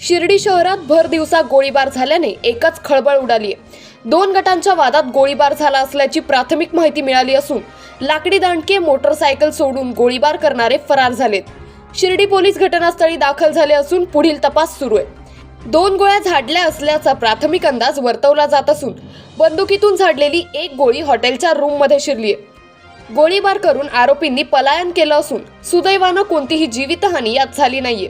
शिर्डी शहरात भर दिवसा गोळीबार झाल्याने एकच खळबळ उडाली दोन गटांच्या वादात गोळीबार झाला असल्याची प्राथमिक माहिती मिळाली असून लाकडी दांडके मोटरसायकल सोडून गोळीबार करणारे फरार झालेत. शिर्डी पोलीस घटनास्थळी दाखल झाले असून पुढील तपास सुरू आहे. दोन गोळ्या झाडल्या असल्याचा प्राथमिक अंदाज वर्तवला जात असून बंदुकीतून झाडलेली एक गोळी हॉटेलच्या रूममध्ये शिरली आहे. गोळीबार करून आरोपींनी पलायन केलं असून सुदैवानं कोणतीही जीवितहानी यात झाली नाहीये.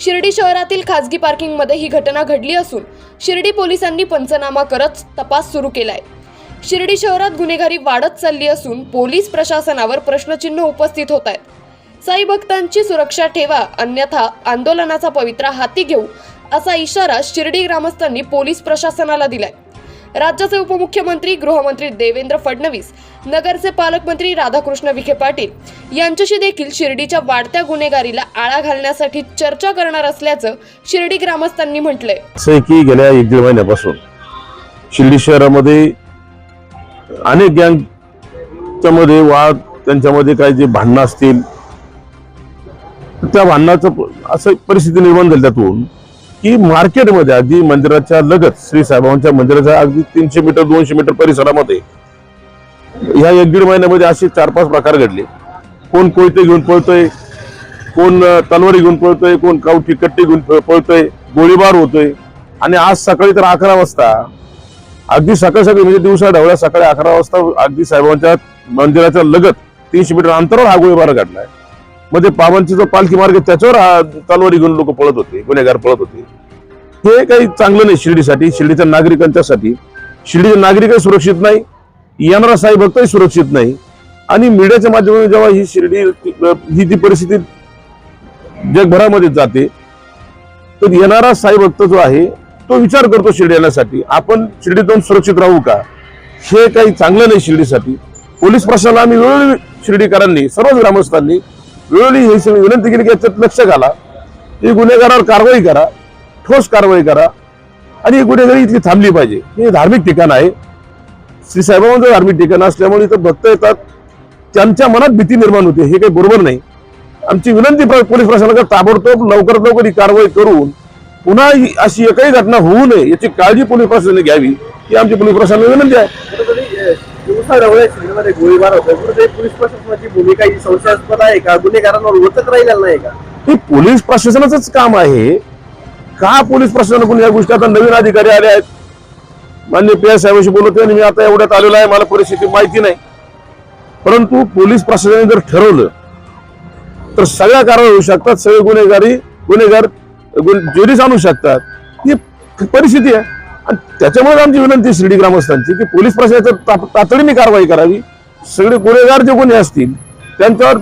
शिर्डी शहरातील खासगी पार्किंगमध्ये ही घटना घडली असून शिर्डी पोलिसांनी पंचनामा करत तपास सुरू केलाय. शिर्डी शहरात गुन्हेगारी वाढत चालली असून पोलीस प्रशासनावर प्रश्नचिन्ह उपस्थित होत आहेत. साई भक्तांची सुरक्षा ठेवा अन्यथा आंदोलनाचा पवित्रा हाती घेऊ असा इशारा शिर्डी ग्रामस्थांनी पोलीस प्रशासनाला दिलाय. राज्याचे उपमुख्यमंत्री गृहमंत्री देवेंद्र फडणवीस नगरचे पालकमंत्री राधाकृष्ण विखे पाटील यांच्याशी देखील शिर्डीच्या वाढत्या गुन्हेगारीला आळा घालण्यासाठी चर्चा करणार असल्याचं शिर्डी ग्रामस्थांनी म्हटलंय. असं की गेल्या एक दीड महिन्यापासून शिर्डी शहरामध्ये अनेक गँगच्या मध्ये वाद त्यांच्यामध्ये काही जे भांडणं असतील त्या भांडणाचं असं परिस्थिती निर्माण झाली त्यातून. की मार्केटमध्ये अगदी मंदिराच्या लगत श्री साहेबांच्या मंदिराच्या अगदी तीनशे मीटर दोनशे मीटर परिसरामध्ये ह्या एक दीड महिन्यामध्ये असे चार पाच प्रकार घडले. कोण कोयते घेऊन पळतोय कोण तलवारी घेऊन पळतोय कोण कावठी कट्टी घेऊन पळतोय गोळीबार होतोय. आणि आज सकाळी तर अकरा वाजता अगदी सकाळ सकाळी म्हणजे दिवसा ढवळ्या सकाळी अकरा वाजता अगदी साहेबांच्या मंदिराच्या लगत तीनशे मीटर अंतरावर हा गोळीबार घडलाय. मध्ये पावनची जो पालखी मार्ग त्याच्यावर तलवारी घेऊन लोक पळत होते गुन्हेगार पळत होते. हे काही चांगलं नाही शिर्डीसाठी शिर्डीच्या नागरिकांच्यासाठी. शिर्डीचे नागरिकही सुरक्षित नाही येणारा साई भक्तही सुरक्षित नाही. आणि मीडियाच्या माध्यमातून जेव्हा ही शिर्डी ही ती परिस्थिती जगभरामध्ये जाते तर येणारा साई भक्त जो आहे तो विचार करतो शिर्डी येण्यासाठी आपण शिर्डीत जाऊन सुरक्षित राहू का? हे काही चांगलं नाही शिर्डीसाठी. पोलीस प्रशासनाला आम्ही वेळोवेळी शिर्डीकरांनी सर्व ग्रामस्थांनी वेळोवेळी हे विनंती केली की याच्यात लक्ष घाला. ही गुन्हेगारावर कारवाई करा. ठोस कारवाई करा. आणि ही गुन्हेगारी इथली थांबली पाहिजे. हे धार्मिक ठिकाण आहे. श्री साईबाबांचं धार्मिक ठिकाण असल्यामुळे इथं भक्त येतात. त्यांच्या मनात भीती निर्माण होते. हे काही बरोबर नाही. आमची विनंती पोलीस प्रशासनाला ताबडतोब लवकरात लवकर ही कारवाई करून पुन्हा अशी एकही घटना होऊ नये याची काळजी पोलीस प्रशासनाने घ्यावी ही आमची पोलीस प्रशासनाला विनंती आहे. गोळीबार पोलीस प्रशासनाची भूमिका ही संशयास्पद आहे का? गुन्हेगारांवर वचक राहिलेला नाही का? हे पोलीस प्रशासनाचंच काम आहे. का पोलीस प्रशासनाकडून या गोष्टी आता नवीन अधिकारी आले आहेत? मान्य पी एस साहेबांशी बोलत आणि मी आता एवढ्यात आलेलो आहे मला परिस्थिती माहिती नाही. परंतु पोलीस प्रशासनाने जर ठरवलं तर सगळ्या कारवाई होऊ शकतात सगळे गुन्हेगारी गुन्हेगार गुन- जेरीस आणू शकतात. ही परिस्थिती आहे. आणि त्याच्यामुळे आमची विनंती शिर्डी ग्रामस्थांची की पोलीस प्रशासनाच्या ता- तातडीने कारवाई करावी. सगळे गुन्हेगार जे गुन्हे असतील त्यांच्यावर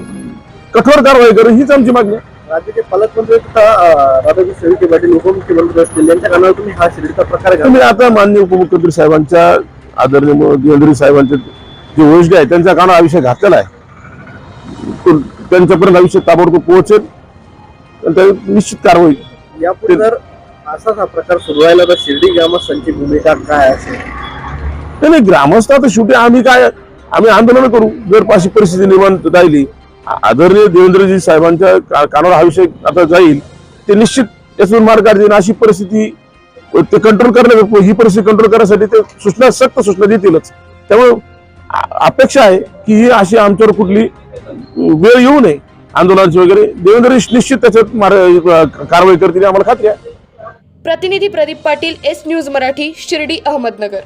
कठोर कारवाई करू हीच आमची मागणी आहे. राज्याचे पालकमंत्री तथा राधाकृष्ण विखे पाटील उपमुख्यमंत्री असतील यांच्या कानावर तुम्ही हा शिबिरचा प्रकार तुम्ही आता मान्य उपमुख्यमंत्री साहेबांच्या आदरणीय मुख्यमंत्री साहेबांचे जे वरिष्ठ आहे त्यांच्या कानावर हा विषय घातलेला आहे. तो त्यांच्यापर्यंत हा विषय ताबडतोब पोहोचेल आणि त्या निश्चित कारवाई यापुढे जर असाच हा प्रकार सुरू राहिला तर शिर्डी ग्रामस्थांची भूमिका काय असेल? नाही, नाही ग्रामस्थ आता शेवटी आम्ही काय आम्ही आंदोलन करू जर अशी परिस्थिती निर्माण राहिली आदरणीय देवेंद्रजी साहेबांच्या कानावर हा विषय आता जाईल ते निश्चित यातून मार्ग काढतील अशी परिस्थिती ते कंट्रोल करण्या ही परिस्थिती कंट्रोल करण्यासाठी ते सूचना सक्त सूचना देतीलच. त्यामुळे अपेक्षा आहे की ही अशी आमच्यावर कुठली वेळ येऊ नये आंदोलनाची वगैरे. देवेंद्र निश्चित त्याच्यात कारवाई करतील आम्हाला खात्री आहे. प्रतिनिधी प्रदीप पाटील एस न्यूज मराठी शिर्डी अहमदनगर.